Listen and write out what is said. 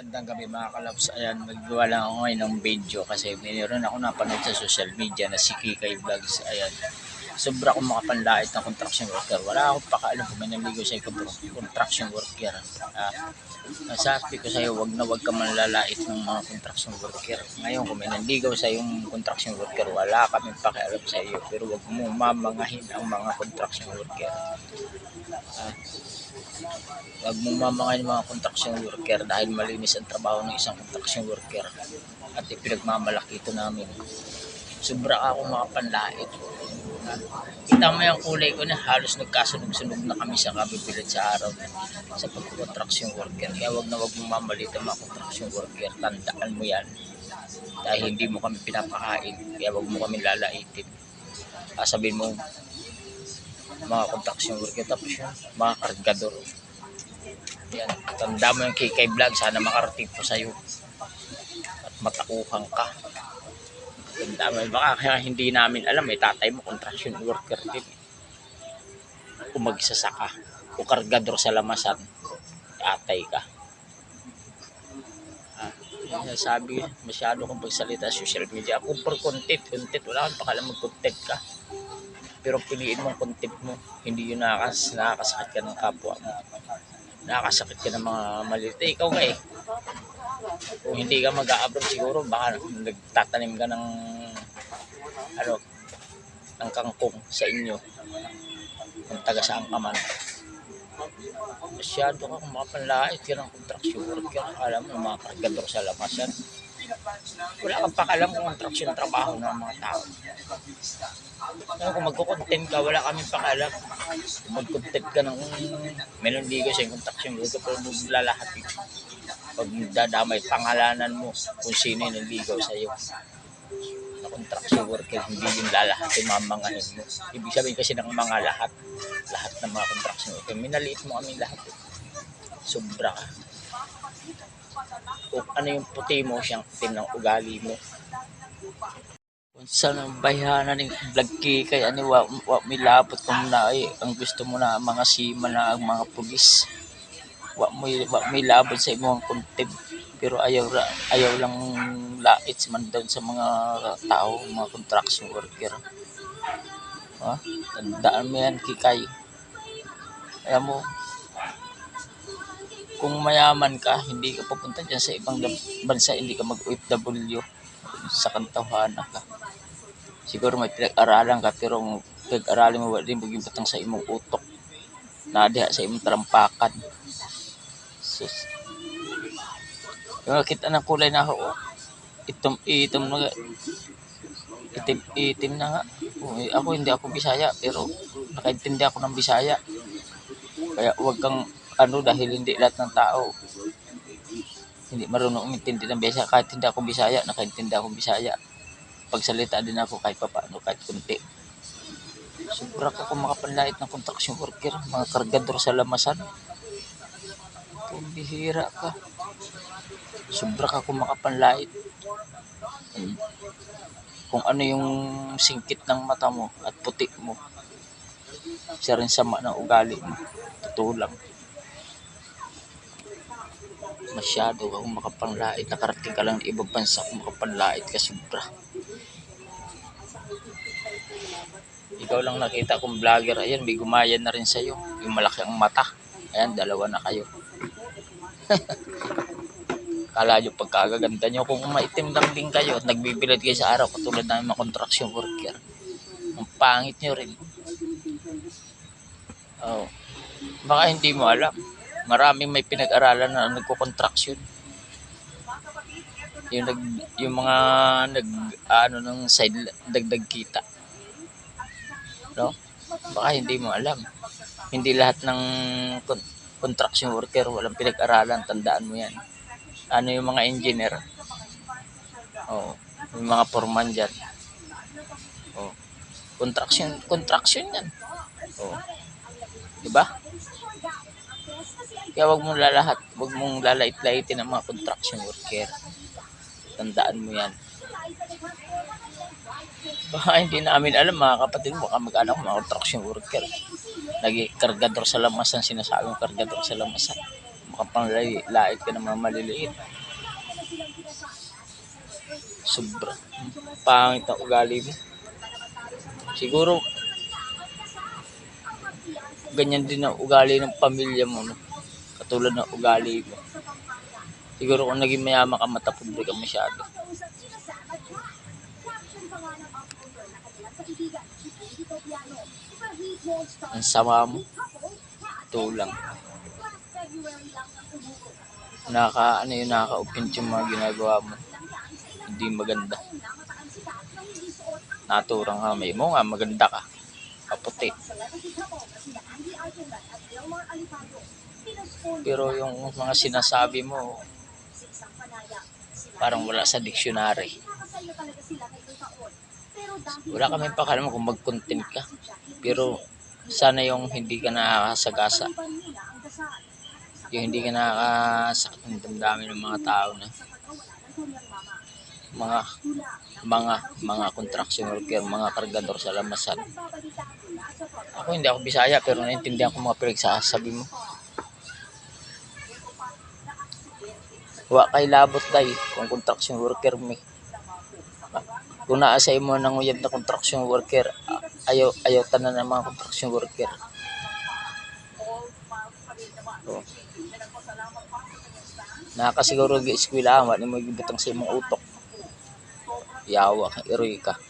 Gandang gabi mga kalaps. Ayan, maggawa lang ako ngayon ng video kasi mayroon ako napanood sa social media na si Kikay Vlogs. Ayan. Sobra akong makapanlait ng construction worker. Wala akong pakaalam kung may naligo sa construction worker. Ah, nasabi ko sa'yo, wag na wag ka manlalait ng mga construction worker. Ngayon, kung may nanligaw sa yung construction worker, wala kaming pakialam sa iyo. Pero wag mo mamangahin ang mga construction worker. Ah, Huwag mong mamangain mga construction worker dahil malinis ang trabaho ng isang construction worker at ipinagmamalaki ito namin. Sobra ako makapanlait. Kita mo yung kulay ko na halos nagkasunog-sunog na kami sa kabibilat sa araw sa pag-construction worker. Kaya wag na wag mong mamalit ang mga construction worker. Tandaan mo yan. Dahil hindi mo kami pinapakain. Kaya wag mo kami lalaitin. Sasabihin mo, mga construction worker tapos yun, mga kargador. Yan, tanda mo yung KK vlog, sana makarating po sa'yo. At matakuhan ka. Tanda mo, baka kaya hindi namin alam, may tatay mo, construction worker din. Kung magsasaka, o kargador sa lamasan, tatay ka. Ah, sabi, masyado kong pagsalita sa social media. Kung for content, content, wala kang pakalam mag-content ka pero piliin mong content mo. Hindi yun nakakas nakakasakit ka ng kapwa mo. Nakakasakit ka ng mga maliit eh, ikaw nga eh. Kung hindi ka mag-a-abroad siguro baka nagtatanim ka ng ano ng kangkong sa inyo. Kung taga saan ka man masyado ka kung makapanlait ka ng contraction worker alam mo mga kargador sa lamasan wala kang pakalam kung construction trabaho ng mga tao ano, kung magko-content ka, wala kami pakialam. Kung mag-content ka ng may nandigo sa construction worker, pero maglalahat eh. Pag dadamay, pangalanan mo kung sino yung nanligaw sa iyo. Na construction worker, hindi yung lalahatin, mamangahin mo. Ibig sabihin kasi ng mga lahat, lahat ng mga construction worker, minaliit mo kami lahat. Eh. Sobra. Kung ano yung puti mo, siyang puti ng ugali mo. Sa nang bayhanan ng vlog kay ani wa, wa milapot ko na ay ang gusto mo na mga sima na ang mga pulis wa mo wa milabot sa imong content pero ayaw ra, ayaw lang lait man down sa mga tao mga construction worker. Ha? Tandaan mo yan kikay. Alam mo kung mayaman ka hindi ka pupunta dyan sa ibang bansa hindi ka mag OFW sa kantawanan ka. Siguro may pinag-aralan ka pero ang pinag-aralan mo wala din maging batang sa imong utok. Na diha sa imong talampakan. Sus. Yung kita ng kulay na ako oh. itom itom na itim itim na nga. Oh, ako hindi ako bisaya pero nakaintindi ako ng bisaya. Kaya wag kang ano dahil hindi lahat ng tao hindi marunong umintindi ng bisaya kahit hindi ako bisaya nakaintindi ako bisaya pagsalita din ako kahit papaano, kahit kunti. Sobra ka kung makapanlait ng construction worker, mga kargador sa lamasan. Kung bihira ka. Sobra ka kung makapanlait. Hmm. Kung ano yung singkit ng mata mo at puti mo. Siya rin sama ng ugali mo. Totoo. Masyado ka kung makapanlait. Nakarating ka lang ng ibang bansa kung makapanlait ka sobra. ikaw lang nakita kong vlogger, ayan, may gumayan na rin sa'yo. Yung malaki ang mata. Ayan, dalawa na kayo. Kala nyo pagkagaganda nyo, kung maitim lang din kayo at nagbibilad kayo sa araw, katulad ng mga construction worker, ang pangit nyo rin. Oh. Baka hindi mo alam. Maraming may pinag-aralan na nagko-contraction. Yung nag yung mga nag ano ng side dagdag kita no? Baka hindi mo alam. Hindi lahat ng con- construction worker walang pinag-aralan, tandaan mo 'yan. Ano yung mga engineer? Oh, yung mga foreman diyan. Oh. Construction, construction 'yan. Oh. 'Di ba? Kaya wag mong lalahat, wag mong lalait-laitin ang mga construction worker. Tandaan mo 'yan. Baka hindi namin alam mga kapatid, baka mag-anak mga construction worker. Nagi kargador sa lamasan, sinasabing kargador sa lamasan. makapanglait ka ng mga maliliit. Sobra. Pangit ang ugali mo. Siguro, ganyan din ang ugali ng pamilya mo. No? Katulad ng ugali mo. Siguro kung naging mayaman ka, matapobre ka masyado. Ang sama mo. Tulang. Naka, ano yun, nakaka-offend yung mga ginagawa mo. Hindi maganda. Naturang ka, may mo nga, maganda ka. Kaputi. Pero yung mga sinasabi mo, parang wala sa dictionary. Wala kami pakalam kung mag-content ka. Pero sana yung hindi ka nakakasagasa. Yung hindi ka nakakasakit ng damdamin ng mga tao na mga mga mga construction worker, mga kargador sa lamasan. Ako hindi ako Bisaya pero naintindihan ko mga pinagsasabi mo. Wa kay labot day kung construction worker mi. Kung naasay mo nang uyab na construction worker, ayaw ayaw tanan ng mga construction worker. So, Nakakasiguro gi eskwela wa ni mo gibutang sa imong utok. Yawa ka, iroy.